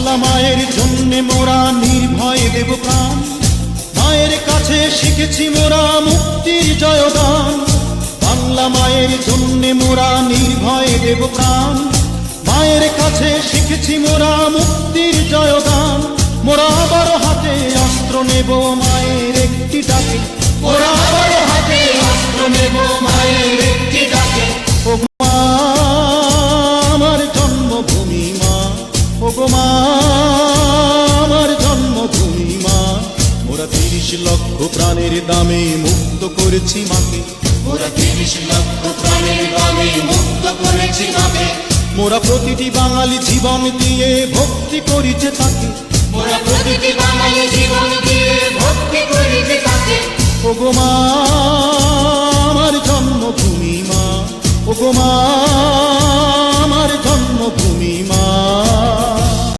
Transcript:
বাংলা মায়ের জন্যে মোরা নির্ভয় দেব প্রাণ। মায়ের কাছে শিখেছি মোরা মুক্তির জয়গান। বাংলা মায়ের জন্যে মোরা নির্ভয় দেব প্রাণ। মায়ের কাছে শিখেছি মোরা মুক্তির জয়গান। মোরা আবার হাতে অস্ত্র নেব মায়ের একটি ডাকে। ও গো মা আমার জন্মভূমি মা। মোরা তিরিশ লক্ষ প্রাণের দামে মুক্ত করেছি মাকে। মোরা তিরিশ লক্ষ প্রাণের দামে মুক্ত করেছি মাকে। মোরা প্রতিটি বাঙালি জীবন দিয়ে ভক্তি করিছে তাকে। মোরা প্রতিটি বাঙালি জীবন দিয়ে ভক্তি করেছি তাকে। ও গো মা আমার জন্মভূমি মা। ও গো মা আমার জন্মভূমি মা